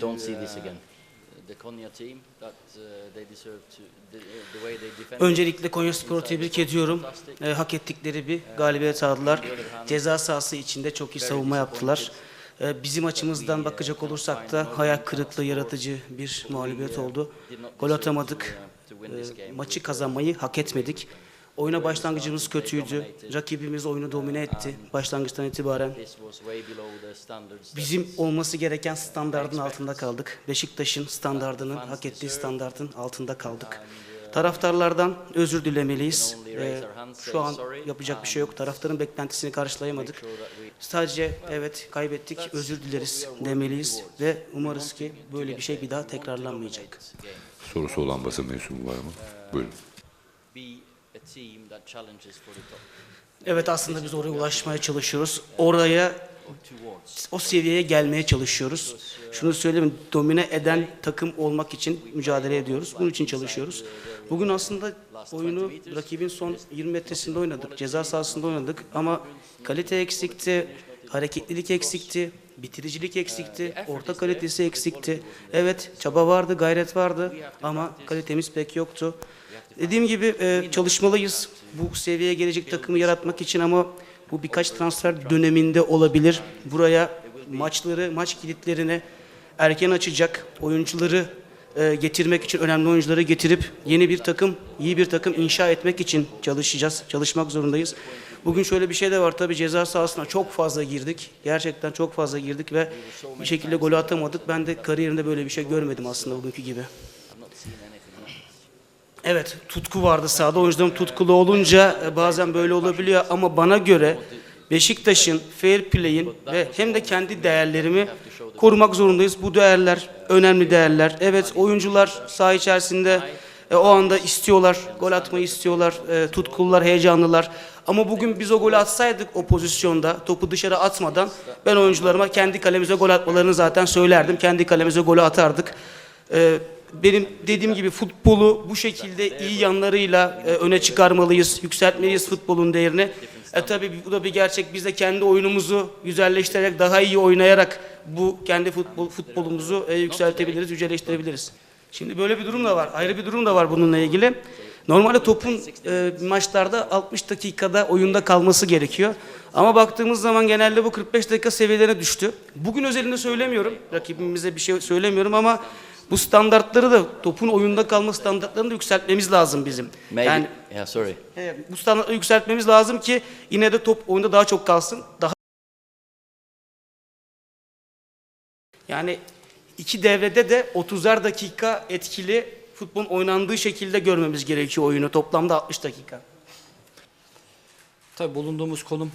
don't see this uh, again. the Konya team that uh, they deserve to the, the way they defended. Öncelikle Konya Spor'u tebrik ediyorum. Fantastic. E, hak ettikleri bir galibiyet aldılar. Ceza sahası içinde çok iyi savunma yaptılar. E, bizim açımızdan bakacak olursak da hayal kırıklığı yaratıcı bir mağlubiyet oldu. Gol atamadık. E, maçı kazanmayı hak etmedik. Oyuna başlangıcımız kötüydü. Rakibimiz oyunu domine etti başlangıçtan itibaren. Bizim olması gereken standardın altında kaldık. Beşiktaş'ın standardının, hak ettiği standardın altında kaldık. Taraftarlardan özür dilemeliyiz. Ee, şu an yapacak bir şey yok. Taraftarın beklentisini karşılayamadık. Sadece evet kaybettik, özür dileriz demeliyiz ve umarız ki böyle bir şey bir daha tekrarlanmayacak. Sorusu olan basın mensubu var mı? Buyurun. Evet aslında biz oraya ulaşmaya çalışıyoruz. Oraya o seviyeye gelmeye çalışıyoruz. Şunu söyleyeyim, domine eden takım olmak için mücadele ediyoruz. Bunun için çalışıyoruz. Bugün aslında oyunu rakibin son 20 metresinde oynadık. Ceza sahasında oynadık ama kalite eksikti, hareketlilik eksikti, bitiricilik eksikti, orta kalitesi eksikti. Evet, çaba vardı, gayret vardı ama kalitemiz pek yoktu. Dediğim gibi e, çalışmalıyız bu seviyeye gelecek takımı yaratmak için ama bu birkaç transfer döneminde olabilir. Buraya maçları, maç kilitlerini erken açacak oyuncuları e, getirmek için önemli oyuncuları getirip yeni bir takım, iyi bir takım inşa etmek için çalışacağız. Çalışmak zorundayız. Bugün şöyle bir şey de var tabii ceza sahasına çok fazla girdik. Gerçekten çok fazla girdik ve bir şekilde golü atamadık. Ben de kariyerimde böyle bir şey görmedim aslında bugünkü gibi. Evet, tutku vardı sahada. Oyuncularım tutkulu olunca e, bazen böyle olabiliyor ama bana göre Beşiktaş'ın fair play'in ve hem de kendi değerlerimi korumak zorundayız. Bu değerler önemli değerler. Evet, oyuncular saha içerisinde e, o anda istiyorlar, gol atmayı istiyorlar, e, tutkulular, heyecanlılar. Ama bugün biz o golü atsaydık o pozisyonda, topu dışarı atmadan ben oyuncularıma kendi kalemize gol atmalarını zaten söylerdim. Kendi kalemize golü atardık. E, benim dediğim gibi futbolu bu şekilde iyi yanlarıyla e, öne çıkarmalıyız, yükseltmeliyiz futbolun değerini. E tabii bu da bir gerçek. Biz de kendi oyunumuzu güzelleştirerek, daha iyi oynayarak bu kendi futbol futbolumuzu e, yükseltebiliriz, yüceleştirebiliriz. Şimdi böyle bir durum da var. Ayrı bir durum da var bununla ilgili. Normalde topun e, maçlarda 60 dakikada oyunda kalması gerekiyor. Ama baktığımız zaman genelde bu 45 dakika seviyelerine düştü. Bugün özelinde söylemiyorum. Rakibimize bir şey söylemiyorum ama bu standartları da topun oyunda kalma standartlarını da yükseltmemiz lazım bizim. Maybe. Yani yeah, sorry. e, bu standartları yükseltmemiz lazım ki yine de top oyunda daha çok kalsın. Daha Yani iki devrede de 30'ar dakika etkili futbolun oynandığı şekilde görmemiz gerekiyor oyunu. Toplamda 60 dakika. Tabii bulunduğumuz konum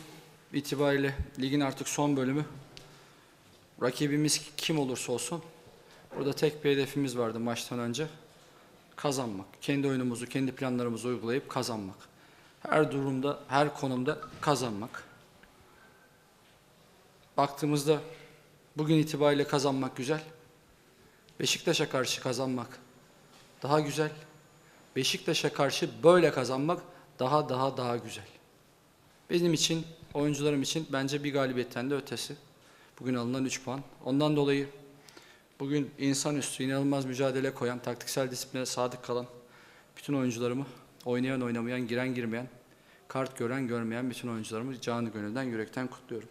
itibariyle ligin artık son bölümü. Rakibimiz kim olursa olsun burada tek bir hedefimiz vardı maçtan önce. Kazanmak. Kendi oyunumuzu, kendi planlarımızı uygulayıp kazanmak. Her durumda, her konumda kazanmak. Baktığımızda bugün itibariyle kazanmak güzel. Beşiktaş'a karşı kazanmak daha güzel. Beşiktaş'a karşı böyle kazanmak daha daha daha güzel. Benim için, oyuncularım için bence bir galibiyetten de ötesi. Bugün alınan 3 puan. Ondan dolayı bugün insanüstü inanılmaz mücadele koyan, taktiksel disipline sadık kalan bütün oyuncularımı, oynayan oynamayan, giren girmeyen, kart gören görmeyen bütün oyuncularımı canı gönülden yürekten kutluyorum.